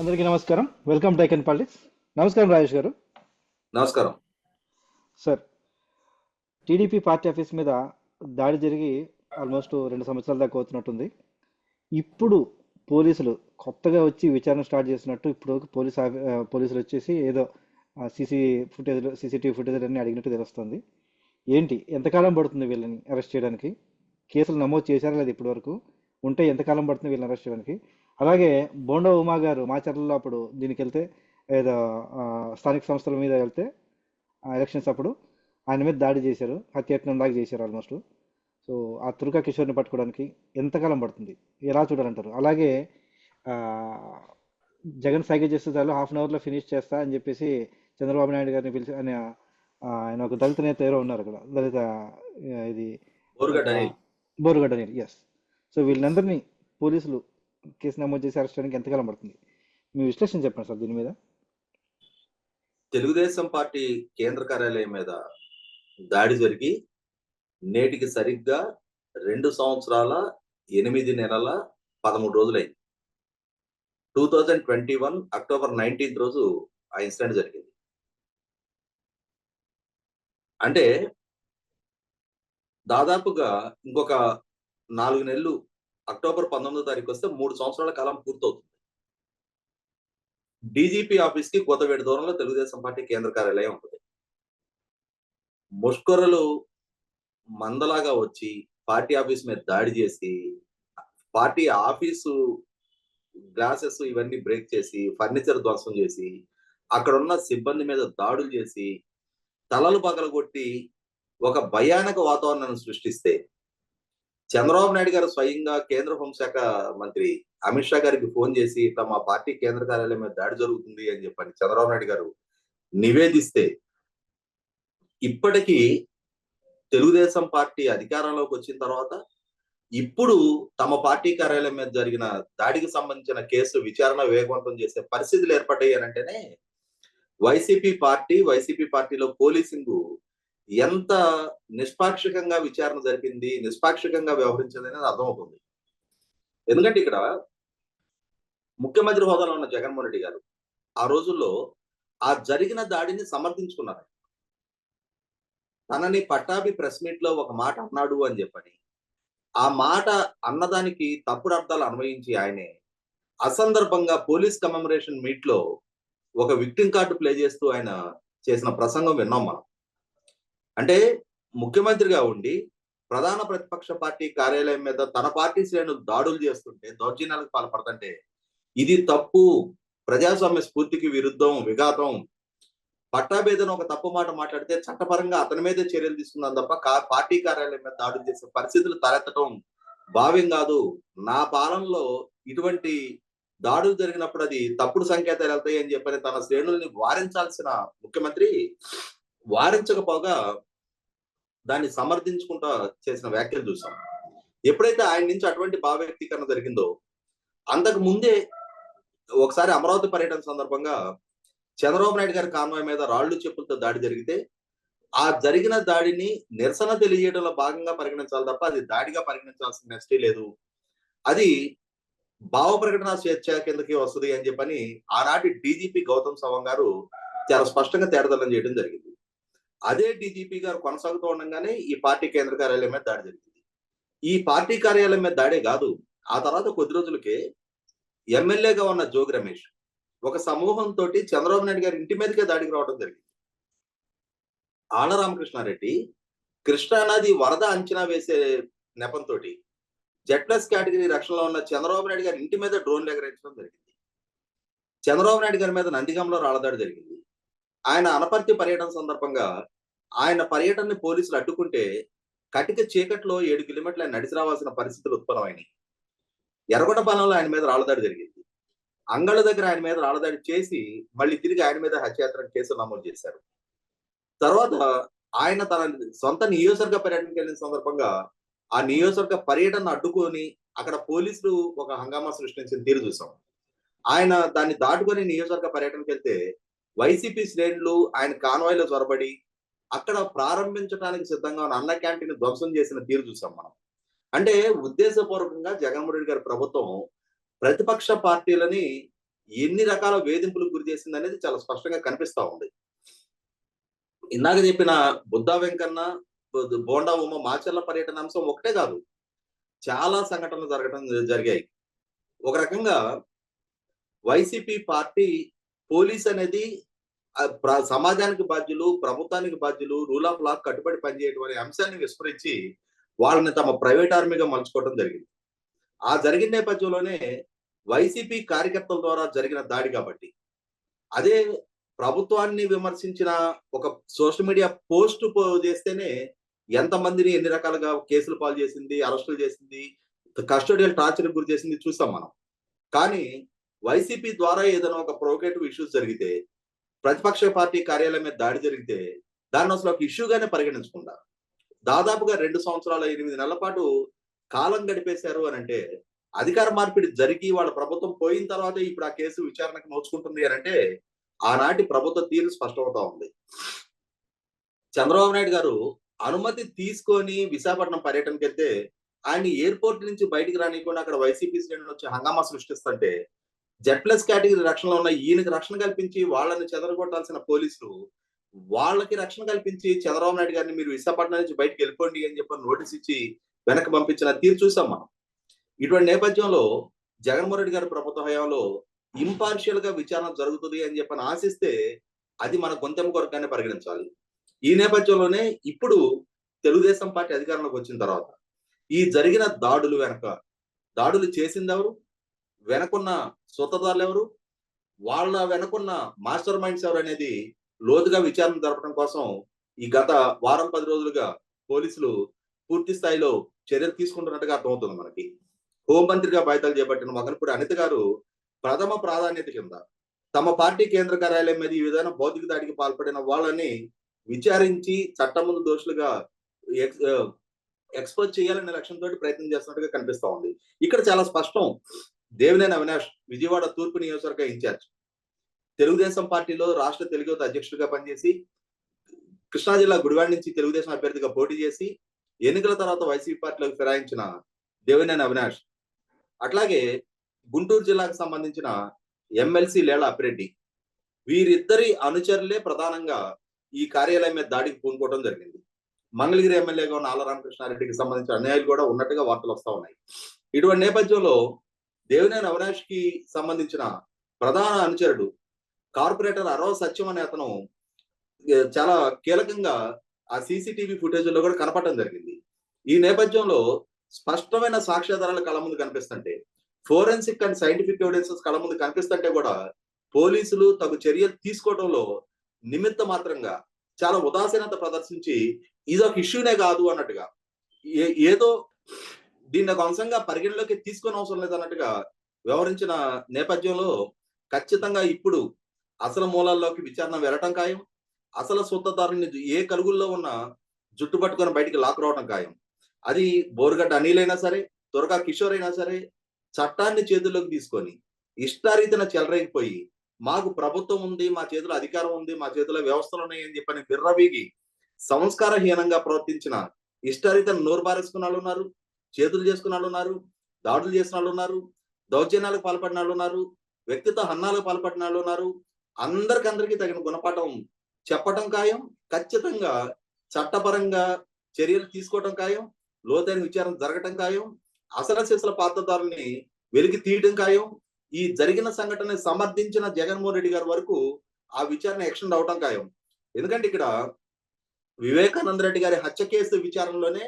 అందరికీ నమస్కారం. Welcome to icon politics నమస్కారం రాజేష్ గారు. నమస్కారం. సార్ టీడీపీ పార్టీ ఆఫీస్ మీద దాడి జరిగి ఆల్మోస్ట్ రెండు సంవత్సరాల దాకా అవుతున్నట్టుంది. ఇప్పుడు పోలీసులు కొత్తగా వచ్చి విచారణ స్టార్ట్ చేసినట్టు ఇప్పుడు పోలీస్ పోలీసులు వచ్చేసి ఏదో సీసీ ఫుటేజ్ సీసీటీవీ ఫుటేజ్ అన్ని అడిగినట్టు తెలుస్తుంది. ఏంటి? ఎంతకాలం పడుతుంది వీళ్ళని అరెస్ట్ చేయడానికి? కేసులు నమోదు చేశారా లేదు ఇప్పటి వరకు? ఉంటే ఎంతకాలం పడుతుంది వీళ్ళని అరెస్ట్ చేయడానికి? అలాగే బోండా ఉమా గారు మాచర్లలో అప్పుడు దీనికి వెళ్తే ఏదో స్థానిక సంస్థల మీద వెళ్తే ఎలక్షన్స్ అప్పుడు ఆయన మీద దాడి చేశారు. హత్యాయత్నం దాకా చేశారు ఆల్మోస్ట్. సో ఆ తుర్కా కిషోర్ని పట్టుకోవడానికి ఎంతకాలం పడుతుంది? ఎలా చూడాలంటారు? అలాగే జగన్ సైకిల్ చేస్తే చాలు హాఫ్ అన్ అవర్లో ఫినిష్ చేస్తా అని చెప్పేసి చంద్రబాబు నాయుడు గారిని పిలిచి ఆయన ఆ, ఆయన ఒక దళిత నేత ఎవరో ఉన్నారు అక్కడ. దళిత ఇది బోరుగడ్డ. బోరుగడ్డ ఎస్ సో వీళ్ళందరినీ పోలీసులు కేసు నమోదు చేసి అరెస్ట్ చేయడానికి ఎంతకాలం పడుతుంది? మీ విశ్లేషణ చెప్పండి సార్ దీని మీద. తెలుగుదేశం పార్టీ కేంద్ర కార్యాలయం మీద దాడి జరిగి నేటికి సరిగ్గా రెండు సంవత్సరాల ఎనిమిది నెలల పదమూడు రోజులైంది. Two thousand twenty one October nineteenth రోజు ఆ ఇన్సిడెంట్ జరిగింది. అంటే దాదాపుగా ఇంకొక నాలుగు నెలలు అక్టోబర్ పంతొమ్మిదో తారీఖు వస్తే మూడు సంవత్సరాల కాలం పూర్తవుతుంది. డీజీపీ ఆఫీస్కి కోతవేడి దూరంలో తెలుగుదేశం పార్టీ కేంద్ర కార్యాలయం ఉంటుంది. ముష్కరలు మందలాగా వచ్చి పార్టీ ఆఫీస్ మీద దాడి చేసి పార్టీ ఆఫీసు గ్లాసెస్ ఇవన్నీ బ్రేక్ చేసి ఫర్నిచర్ ధ్వంసం చేసి అక్కడ ఉన్న సిబ్బంది మీద దాడులు చేసి తలలు పగలగొట్టి ఒక భయానక వాతావరణాన్ని సృష్టిస్తే చంద్రబాబు నాయుడు గారు స్వయంగా కేంద్ర హోంశాఖ మంత్రి అమిత్ షా గారికి ఫోన్ చేసి ఇట్లా మా పార్టీ కేంద్ర కార్యాలయం మీద దాడి జరుగుతుంది అని చెప్పని చంద్రబాబు నాయుడు గారు నివేదిస్తే ఇప్పటికీ తెలుగుదేశం పార్టీ అధికారంలోకి వచ్చిన తర్వాత ఇప్పుడు తమ పార్టీ కార్యాలయం మీద జరిగిన దాడికి సంబంధించిన కేసు విచారణ వేగవంతం చేసే పరిస్థితులు ఏర్పడ్డాయి అని అంటేనే వైసీపీ పార్టీ వైసీపీ పార్టీలో పోలీసింగ్ ఎంత నిష్పాక్షికంగా విచారణ జరిపింది నిష్పాక్షికంగా వ్యవహరించింది అనేది అర్థమవుతుంది. ఎందుకంటే ఇక్కడ ముఖ్యమంత్రి హోదాలో ఉన్న జగన్మోహన్ రెడ్డి గారు ఆ రోజుల్లో ఆ జరిగిన దాడిని సమర్థించుకున్నారు. తనని పట్టాభి ప్రెస్ మీట్లో ఒక మాట అన్నాడు అని చెప్పని ఆ మాట అన్నదానికి తప్పుడు అర్థాలు అన్వయించి ఆయనే అసందర్భంగా పోలీస్ కమెమరేషన్ మీట్లో ఒక విక్టింగ్ కార్డు ప్లే చేస్తూ ఆయన చేసిన ప్రసంగం విన్నాం మనం. అంటే ముఖ్యమంత్రిగా ఉండి ప్రధాన ప్రతిపక్ష పార్టీ కార్యాలయం మీద తన పార్టీ శ్రేణులు దాడులు చేస్తుంటే దౌర్జన్యాలకు పాల్పడుతుంటే ఇది తప్పు. ప్రజాస్వామ్య స్ఫూర్తికి విరుద్ధం విఘాతం. పట్టాభేదన ఒక తప్పు మాట మాట్లాడితే చట్టపరంగా అతని మీదే చర్యలు తీసుకున్నాను తప్ప పార్టీ కార్యాలయం మీద దాడులు చేసే పరిస్థితులు తలెత్తడం భావ్యం కాదు. నా పాలనలో ఇటువంటి దాడులు జరిగినప్పుడు అది తప్పుడు సంకేతాలు వెళ్తాయి అని చెప్పని తన శ్రేణుల్ని వారించాల్సిన ముఖ్యమంత్రి వారించకపోగా దాన్ని సమర్థించుకుంటా చేసిన వ్యాఖ్యలు చూసాం. ఎప్పుడైతే ఆయన నుంచి అటువంటి భావ వ్యక్తీకరణ జరిగిందో అంతకు ముందే ఒకసారి అమరావతి పర్యటన సందర్భంగా చంద్రబాబు నాయుడు గారి కాన్వాయ్ మీద రాళ్ళు చెప్పులతో దాడి జరిగితే ఆ జరిగిన దాడిని నిరసన తెలియజేయడంలో భాగంగా పరిగణించాలి తప్ప అది దాడిగా పరిగణించాల్సిన నెస్టే లేదు. అది భావ ప్రకటన స్వేచ్ఛ కిందకి వస్తుంది అని చెప్పని ఆనాటి డీజీపీ గౌతమ్ సవాంగ్ గారు చాలా స్పష్టంగా తేడదలం చేయడం జరిగింది. అదే డీజీపీ గారు కొనసాగుతూ ఉండగానే ఈ పార్టీ కేంద్ర కార్యాలయం మీద దాడి జరిగింది. ఈ పార్టీ కార్యాలయం మీద దాడే కాదు ఆ తర్వాత కొద్ది రోజులకే ఎమ్మెల్యేగా ఉన్న జోగి రమేష్ ఒక సమూహంతో చంద్రబాబు నాయుడు గారి ఇంటి మీదకే దాడికి రావడం జరిగింది. ఆళ్ళ రామకృష్ణారెడ్డి కృష్ణానది వరద అంచనా వేసే నెపంతో జెడ్ ప్లస్ కేటగిరీ రక్షణలో ఉన్న చంద్రబాబు నాయుడు గారి ఇంటి మీద డ్రోన్లు ఎగరేయించడం జరిగింది. చంద్రబాబు నాయుడు గారి మీద నందిగంలో రాళ్ళదాడి జరిగింది. ఆయన అనపర్తి పర్యటన సందర్భంగా ఆయన పర్యటనని పోలీసులు అడ్డుకుంటే కటిక చీకట్లో ఏడు కిలోమీటర్లు ఆయన నడిచి రావాల్సిన పరిస్థితులు ఉత్పన్నమైనాయి. ఎర్రగొండపాలెంలో ఆయన మీద రాళ్ళదాడి జరిగింది. అంగళ్ళ దగ్గర ఆయన మీద రాళ్ళదాడి చేసి మళ్ళీ తిరిగి ఆయన మీద హత్యాయత్నం కేసులు నమోదు చేశారు. తర్వాత ఆయన తన సొంత నియోజకవర్గ పర్యటనకి వెళ్ళిన సందర్భంగా ఆ నియోజకవర్గ పర్యటన అడ్డుకొని అక్కడ పోలీసులు ఒక హంగామా సృష్టించిన తీరు చూసాం. ఆయన దాన్ని దాటుకొని నియోజకవర్గ పర్యటనకి వెళ్తే వైసీపీ శ్రేణులు ఆయన కాన్వాయ్లో చొరబడి అక్కడ ప్రారంభించడానికి సిద్ధంగా ఉన్న అన్న క్యాంటీన్ ధ్వంసం చేసిన తీరు చూసాం మనం. అంటే ఉద్దేశపూర్వకంగా జగన్మోహన్ రెడ్డి గారి ప్రభుత్వం ప్రతిపక్ష పార్టీలని ఎన్ని రకాల వేధింపులకు గురి చేసింది అనేది చాలా స్పష్టంగా కనిపిస్తా ఉంది. ఇందాక చెప్పిన బుద్ధా వెంకన్న బోండా ఉమ్మ మాచర్ల పర్యటన అంశం ఒకటే కాదు. చాలా సంఘటనలు జరగడం జరిగాయి. ఒక రకంగా వైసీపీ పార్టీ పోలీస్ అనేది సమాజానికి బాధ్యులు ప్రభుత్వానికి బాధ్యులు రూల్ ఆఫ్ లా కట్టుబడి పనిచేయడం అనే అంశాన్ని విస్మరించి వాళ్ళని తమ ప్రైవేట్ ఆర్మీగా మలుచుకోవడం జరిగింది. ఆ జరిగిన నేపథ్యంలోనే వైసీపీ కార్యకర్తల ద్వారా జరిగిన దాడి కాబట్టి అదే ప్రభుత్వాన్ని విమర్శించిన ఒక సోషల్ మీడియా పోస్ట్ చేస్తేనే ఎంతమందిని ఎన్ని రకాలుగా కేసులు పాలు చేసింది అరెస్టులు చేసింది కస్టోడియల్ టార్చర్ గురి చేసింది చూసాం మనం. కానీ వైసీపీ ద్వారా ఏదైనా ఒక ప్రొవోకేటివ్ ఇష్యూస్ జరిగితే ప్రతిపక్ష పార్టీ కార్యాలయం మీద దాడి జరిగితే దాన్ని అసలు ఒక ఇష్యూగానే పరిగణించకుండా దాదాపుగా రెండు సంవత్సరాల ఎనిమిది నెలల పాటు కాలం గడిపేశారు అని అంటే అధికార మార్పిడి జరిగి వాళ్ళ ప్రభుత్వం పోయిన తర్వాత ఇప్పుడు ఆ కేసు విచారణకు నోచుకుంటుంది అని అంటే ఆనాటి ప్రభుత్వ తీరు స్పష్టమవుతా ఉంది. చంద్రబాబు నాయుడు గారు అనుమతి తీసుకొని విశాఖపట్నం పర్యటనకి వెళ్తే ఆయన ఎయిర్పోర్ట్ నుంచి బయటికి రానికుండా అక్కడ వైసీపీ శ్రేణులు వచ్చి హంగామా సృష్టిస్తుంటే జెడ్ ప్లస్ కేటగిరీ రక్షణలో ఉన్న ఈయనకి రక్షణ కల్పించి వాళ్ళని చెదరగొట్టాల్సిన పోలీసులు వాళ్ళకి రక్షణ కల్పించి చంద్రబాబు నాయుడు గారిని మీరు విశాఖపట్నం నుంచి బయటకు వెళ్ళిపోండి అని చెప్పి నోటీస్ ఇచ్చి వెనక్కి పంపించిన తీరు చూసాం మనం. ఇటువంటి నేపథ్యంలో జగన్మోహన్ రెడ్డి గారి ప్రభుత్వ హయాంలో ఇంపార్షియల్గా విచారణ జరుగుతుంది అని చెప్పని ఆశిస్తే అది మన గొంతెం కొరకనే పరిగణించాలి. ఈ నేపథ్యంలోనే ఇప్పుడు తెలుగుదేశం పార్టీ అధికారంలోకి వచ్చిన తర్వాత ఈ జరిగిన దాడులు వెనక దాడులు చేసింది ఎవరు? వెనకున్న సూత్రధారులు ఎవరు? వాళ్ళ వెనకున్న మాస్టర్ మైండ్స్ ఎవరు అనేది లోతుగా విచారణ జరపడం కోసం ఈ గత వారం పది రోజులుగా పోలీసులు పూర్తి స్థాయిలో చర్యలు తీసుకుంటున్నట్టుగా అర్థమవుతుంది మనకి. హోంమంత్రిగా బాధ్యతలు చేపట్టిన మగనపూడి అనిత గారు ప్రథమ ప్రాధాన్యత కింద తమ పార్టీ కేంద్ర కార్యాలయం మీద ఈ విధంగా భౌతిక దాడికి పాల్పడిన వాళ్ళని విచారించి చట్టం ముందు దోషులుగా ఎక్స్- ఎక్స్పోజ్ చేయాలనే లక్ష్యంతో ప్రయత్నం చేస్తున్నట్టుగా కనిపిస్తా ఉంది. ఇక్కడ చాలా స్పష్టం. దేవినేని అవినాష్ విజయవాడ తూర్పు నియోజకవర్గ ఇన్ఛార్జ్. తెలుగుదేశం పార్టీలో రాష్ట్ర తెలుగు అధ్యక్షుడిగా పనిచేసి కృష్ణా జిల్లా గుడివాడ నుంచి తెలుగుదేశం అభ్యర్థిగా పోటీ చేసి ఎన్నికల తర్వాత వైసీపీ పార్టీలోకి ఫిరాయించిన దేవినేని అవినాష్. అట్లాగే గుంటూరు జిల్లాకు సంబంధించిన ఎమ్మెల్సీ లేళ అప్పిరెడ్డి. వీరిద్దరి అనుచరులే ప్రధానంగా ఈ కార్యాలయం మీద దాడికి పూనుకోవడం జరిగింది. మంగళగిరి ఎమ్మెల్యేగా ఉన్న ఆలరామకృష్ణారెడ్డికి సంబంధించిన అన్యాయాలు కూడా ఉన్నట్టుగా వార్తలు వస్తూ ఉన్నాయి. ఇటువంటి నేపథ్యంలో దేవినేని అవినాష్కి సంబంధించిన ప్రధాన అనుచరుడు కార్పొరేటర్ అరవ సత్యం అనే అతను చాలా కీలకంగా ఆ సీసీటీవీ ఫుటేజ్లో కూడా కనపడటం జరిగింది. ఈ నేపథ్యంలో స్పష్టమైన సాక్ష్యాధారాలు కళ ముందు కనిపిస్తుంటే ఫోరెన్సిక్ అండ్ సైంటిఫిక్ ఎవిడెన్సెస్ కళ ముందు కనిపిస్తుంటే కూడా పోలీసులు తగు చర్యలు తీసుకోవడంలో నిమిత్త మాత్రంగా చాలా ఉదాసీనత ప్రదర్శించి ఇదొక ఇష్యూనే కాదు అన్నట్టుగా ఏ- ఏదో దీన్ని ఒక అంశంగా పరిగణలోకి తీసుకొని అవసరం లేదన్నట్టుగా వ్యవహరించిన నేపథ్యంలో ఖచ్చితంగా ఇప్పుడు అసలు మూలాల్లోకి విచారణ వెళ్ళటం ఖాయం. అసలు సూత్రధారుని ఏ కలుగుల్లో ఉన్న జుట్టు పట్టుకొని బయటికి లాక్ రావడం ఖాయం. అది బోరుగడ్డ అనీలైనా సరే త్వరగా కిషోర్ అయినా సరే చట్టాన్ని చేతుల్లోకి తీసుకొని ఇష్టారీతిన చెలరేగిపోయి మాకు ప్రభుత్వం ఉంది మా చేతిలో అధికారం ఉంది మా చేతిలో వ్యవస్థలు ఉన్నాయి అని చెప్పని బిర్రవీగి సంస్కారహీనంగా ప్రవర్తించిన ఇష్టారీతను నోరు బారేసుకున్న వాళ్ళు ఉన్నారు. చేతులు చేసుకున్న వాళ్ళు ఉన్నారు దాడులు చేసిన వాళ్ళు ఉన్నారు దౌర్జన్యాలకు పాల్పడిన వాళ్ళు ఉన్నారు వ్యక్తిత్వ హన్నాలకు పాల్పడిన వాళ్ళు ఉన్నారు. అందరికందరికీ తగిన గుణపాఠం చెప్పటం ఖాయం ఖచ్చితంగా చట్టపరంగా చర్యలు తీసుకోవటం ఖాయం లోతైన విచారణ జరగటం ఖాయం అసలు శిశుల పాత్రదారుల్ని వెలికి తీయటం ఖాయం ఈ జరిగిన సంఘటన సమర్థించిన జగన్మోహన్ రెడ్డి గారి వరకు ఆ విచారణ ఎక్స్టెండ్ అవటం ఖాయం. ఎందుకంటే ఇక్కడ వివేకానంద రెడ్డి గారి హత్య కేసు విచారణలోనే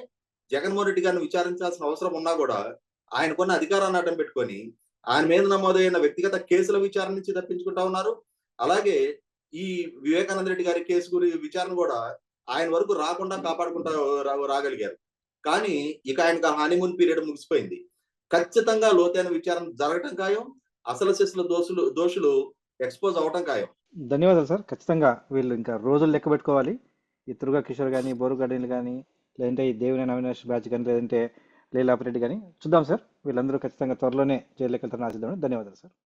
జగన్మోహన్ రెడ్డి గారిని విచారించాల్సిన అవసరం ఉన్నా కూడా ఆయనకున్న అధికారాన్ని అడ్డం పెట్టుకొని ఆయన మీద నమోదైన వ్యక్తిగత కేసుల విచారణ నుంచి తప్పించుకుంటా ఉన్నారు. అలాగే ఈ వివేకానంద రెడ్డి గారి కేసు గురి విచారణ కూడా ఆయన వరకు రాకుండా కాపాడుకుంటా రా- రాగలిగారు. కానీ ఇక ఆయనకు హానిమూన్ పీరియడ్ ముగిసిపోయింది. ఖచ్చితంగా లోతైన విచారణ జరగటం ఖాయం అసలు శిశుల దోషులు దోషులు ఎక్స్పోజ్ అవటం ఖాయం. ధన్యవాదాలు సార్. ఖచ్చితంగా వీళ్ళు ఇంకా రోజులు లెక్క పెట్టుకోవాలి. ఈ కిషోర్ కానీ బోరు గడ్డలు కానీ లేదంటే ఈ దేవుని అవినాష్ బ్యాచ్ కానీ లేదంటే లీలాపరెడ్డి కానీ చూద్దాం సార్. వీళ్ళందరూ ఖచ్చితంగా త్వరలోనే జైలుకి వెళ్తారని ఆశిద్దాం. ధన్యవాదాలు సార్.